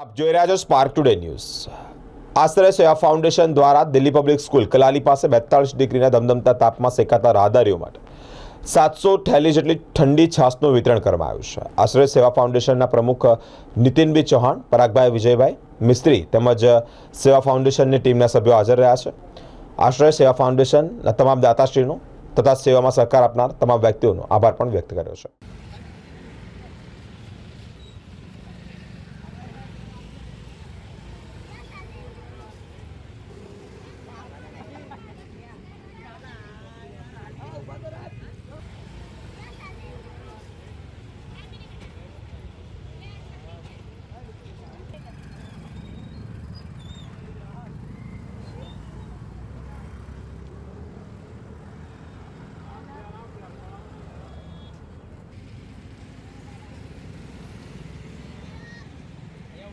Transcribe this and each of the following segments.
આપ જોઈ રહ્યા છો સ્પાર્ક ટુડે ન્યૂઝ આશ્રય સેવા ફાઉન્ડેશન દ્વારા દિલ્હી પબ્લિક સ્કૂલ કલાલી પાસે બેતાળીસ ડિગ્રીના ધમધમતા તાપમાં શેકાતા રાહદારીઓ માટે સાતસો થેલી જેટલી ઠંડી છાસનું વિતરણ કરવામાં આવ્યું છે. આશ્રય સેવા ફાઉન્ડેશનના પ્રમુખ નીતિનભાઈ ચૌહાણ, પરાગભાઈ વિજયભાઈ, મિસ્ત્રી તેમજ સેવા ફાઉન્ડેશનની ટીમના સભ્યો હાજર રહ્યા છે. આશ્રય સેવા ફાઉન્ડેશનના તમામ દાતાશ્રીનો તથા સેવામાં સહકાર આપનાર તમામ વ્યક્તિઓનો આભાર પણ વ્યક્ત કર્યો છે.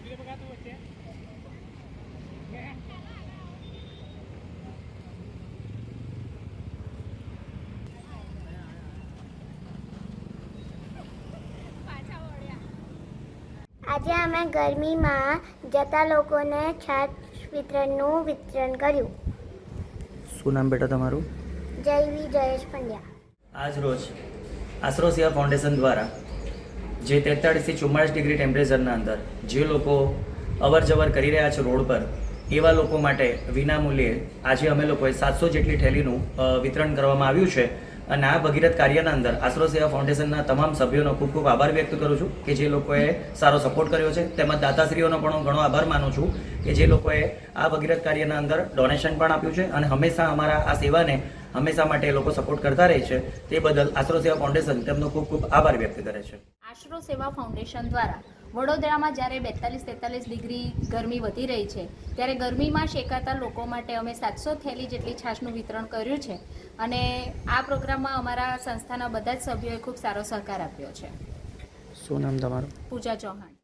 આજે અમે ગરમીમાં જતા લોકોને છાશ વિતરણનું વિતરણ કર્યું. શું નામ બેટા તમારું? જયવી જયેશ પંડ્યા. આજ રોજ આશરો સેવા ફાઉન્ડેશન દ્વારા જે તેતાળીસથી ચુમ્માળીસ ડિગ્રી ટેમ્પરેચરના અંદર જે લોકો અવર જવર કરી રહ્યા છે રોડ પર, એવા લોકો માટે વિનામૂલ્યે આજે અમે લોકોએ સાતસો જેટલી થેલીનું વિતરણ કરવામાં આવ્યું છે. અને આ ભગીરથ કાર્યના અંદર આશરો સેવા ફાઉન્ડેશનના તમામ સભ્યોનો ખૂબ ખૂબ આભાર વ્યક્ત કરું છું કે જે લોકોએ સારો સપોર્ટ કર્યો છે. તેમજ દાતાશ્રીઓનો પણ હું ઘણો આભાર માનું છું કે જે લોકોએ આ ભગીરથ કાર્યના અંદર ડોનેશન પણ આપ્યું છે અને હંમેશા અમારા આ સેવાને હંમેશા માટે એ લોકો સપોર્ટ કરતા રહે છે. તે બદલ આશરો સેવા ફાઉન્ડેશન તેમનો ખૂબ ખૂબ આભાર વ્યક્ત કરે છે. આશરો સેવા ફાઉન્ડેશન દ્વારા વડોદરામાં જ્યારે બેતાલીસ તેતાલીસ ડિગ્રી ગરમી વધી રહી છે ત્યારે ગરમીમાં શેકાતા લોકો માટે અમે સાતસો થેલી જેટલી છાશનું વિતરણ કર્યું છે અને આ પ્રોગ્રામમાં અમારા સંસ્થાના બધા જ સભ્યોએ ખૂબ સારો સહકાર આપ્યો છે. શું નામ તમારું? પૂજા ચૌહાણ.